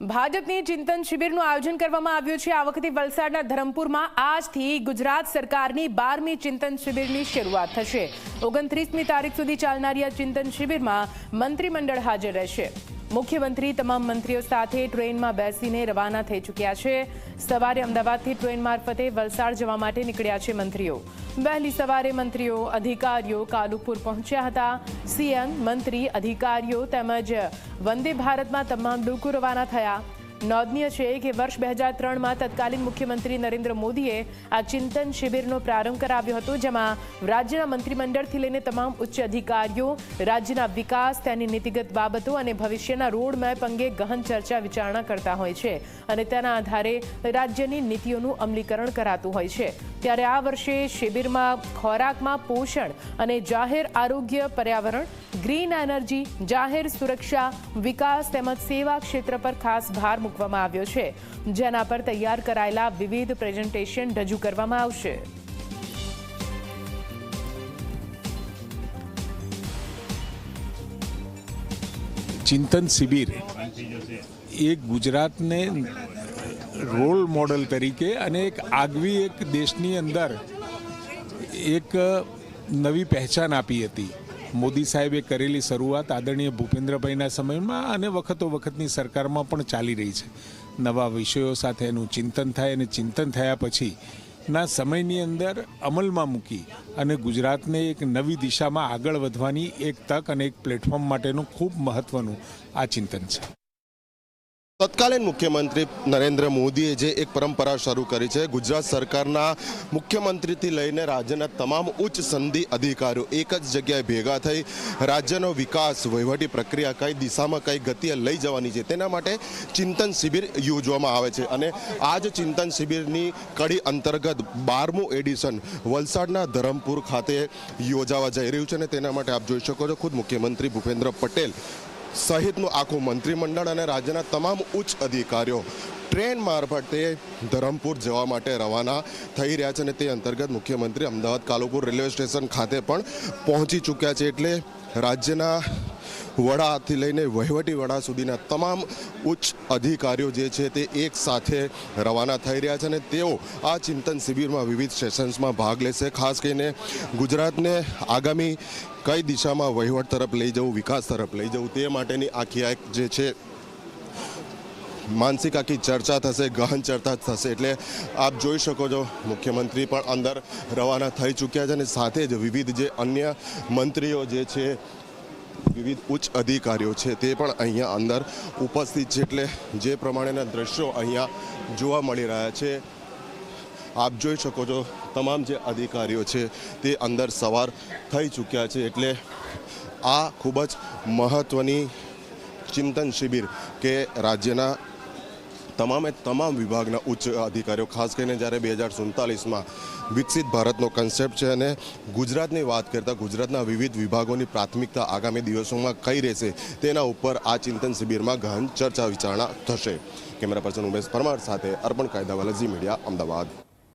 ભાજપની ચિંતન શિબિરનું આયોજન કરવામાં આવ્યું છે. આ વખતે વલસાડના ધરમપુરમાં આજથી ગુજરાત સરકારની બારમી ચિંતન શિબિરની શરૂઆત થશે. ઓગણત્રીસમી તારીખ સુધી ચાલનારી આ ચિંતન શિબિરમાં મંત્રીમંડળ હાજર રહેશે. મુખ્યમંત્રી તમામ મંત્રીઓ સાથે ટ્રેનમાં બેસીને રવાના થઈ ચૂક્યા છે. સવારે અમદાવાદથી ટ્રેન મારફતે વલસાડ જવા માટે નીકળ્યા છે મંત્રીઓ. વહેલી સવારે મંત્રીઓ, અધિકારીઓ કાલુપુર પહોંચ્યા હતા. સીએમ, મંત્રી, અધિકારીઓ તેમજ વંદે ભારતમાં તમામ લોકો રવાના થયા. નોંધનીય છે કે વર્ષ બે હજાર ત્રણમાં તત્કાલીન મુખ્યમંત્રી નરેન્દ્ર મોદીએ આ ચિંતન શિબિરનો પ્રારંભ કરાવ્યો હતો, જેમાં રાજ્યના મંત્રીમંડળથી લઈને તમામ ઉચ્ચ અધિકારીઓ, રાજ્યના વિકાસ, તેની નીતિગત બાબતો અને ભવિષ્યના રોડ મેપ અંગે ગહન ચર્ચા વિચારણા કરતા હોય છે અને તેના આધારે રાજ્યની નીતિઓનું અમલીકરણ કરાતું હોય છે. ત્યારે આ વર્ષે શિબિરમાં ખોરાકમાં પોષણ અને જાહેર આરોગ્ય પર્યાવરણ, ગ્રીન એનર્જી, જાહેર સુરક્ષા, વિકાસ તેમજ સેવા ક્ષેત્ર પર ખાસ ભાર મૂકવામાં આવ્યો છે. જેના પર તૈયાર કરાયેલા વિવિધ પ્રેઝન્ટેશન રજૂ કરવામાં આવશે. ચિંતન શિબિર એ ગુજરાતને રોલ મોડલ તરીકે અને એક આગવી એક દેશની અંદર એક નવી પહેચાન આપી હતી. મોદી સાહેબે કરેલી શરૂઆત આદરણીય ભૂપેન્દ્રભાઈના સમયમાં અને વખતો વખતની સરકારમાં પણ ચાલી રહી છે. નવા વિષયો સાથે એનું ચિંતન થાય અને ચિંતન થયા પછી ના સમયની અંદર અમલમાં મૂકી અને ગુજરાતને એક નવી દિશામાં આગળ વધવાની એક તક અને એક પ્લેટફોર્મ માટેનું ખૂબ મહત્વનું આ ચિંતન છે. તત્કાલીન મુખ્યમંત્રી નરેન્દ્ર મોદીએ જે એક પરંપરા શરૂ કરી છે, ગુજરાત સરકારના મુખ્યમંત્રીથી લઈને રાજ્યના તમામ ઉચ્ચ સંધિ અધિકારીઓ એક જ જગ્યાએ ભેગા થઈ રાજ્યનો વિકાસ, વહીવટી પ્રક્રિયા કઈ દિશામાં, કઈ ગતિએ લઈ જવાની છે, તેના માટે ચિંતન શિબિર યોજવામાં આવે છે અને આ જ ચિંતન શિબિરની કડી અંતર્ગત બારમું એડિશન વલસાડના ધરમપુર ખાતે યોજાવા જઈ રહ્યું છે અને તેના માટે આપ જોઈ શકો છો, ખુદ મુખ્યમંત્રી ભૂપેન્દ્ર પટેલ સહિતનું આખું મંત્રીમંડળ અને રાજ્યના તમામ ઉચ્ચ અધિકારીઓ ટ્રેન મારફતે ધરમપુર જવા માટે રવાના થઈ રહ્યા છે અને તે અંતર્ગત મુખ્યમંત્રી અમદાવાદ કાલુપુર રેલવે સ્ટેશન ખાતે પણ પહોંચી ચૂક્યા છે એટલે રાજ્યના વડાથી લઈને વહીવટી વડા સુધીના તમામ ઉચ્ચ અધિકારીઓ જે છે તે એક સાથે રવાના થઈ રહ્યા છે અને તેઓ આ ચિંતન શિબિરમાં વિવિધ સેશન્સમાં ભાગ લેશે. ખાસ કરીને ગુજરાતને આગામી કઈ દિશામાં વહીવટ તરફ લઈ જવું, વિકાસ તરફ લઈ જવું તે માટેની આખી એક જે છે માનસિક આખી ચર્ચા થશે, ગહન ચર્ચા થશે. એટલે આપ જોઈ શકો છો મુખ્યમંત્રી પણ અંદર રવાના થઈ ચૂક્યા છે અને સાથે જ વિવિધ જે અન્ય મંત્રીઓ જે છે વિવિધ ઉચ્ચ અધિકારીઓ છે તે પણ અહીંયા અંદર ઉપસ્થિત છે એટલે જે પ્રમાણેના દ્રશ્યો અહીંયા જોવા મળી રહ્યા છે, આપ જોઈ શકો છો તમામ જે અધિકારીઓ છે તે અંદર સવાર થઈ ચૂક્યા છે એટલે આ ખૂબ જ મહત્ત્વની ચિંતન શિબિર કે રાજ્યના તમામે તમામ વિભાગના ઉચ્ચ અધિકારીઓ, ખાસ કરીને જ્યારે બે હજાર સુડતાલીસમાં વિકસિત ભારતનો કન્સેપ્ટ છે અને ગુજરાતની વાત કરતાં ગુજરાતના વિવિધ વિભાગોની પ્રાથમિકતા આગામી દિવસોમાં કઈ રહેશે તેના ઉપર આ ચિંતન શિબિરમાં ગહન ચર્ચા વિચારણા થશે. કેમેરા પર્સન ઉમેશ પરમાર સાથે અર્પણ કાયદાવાલા ઝી મીડિયા, અમદાવાદ.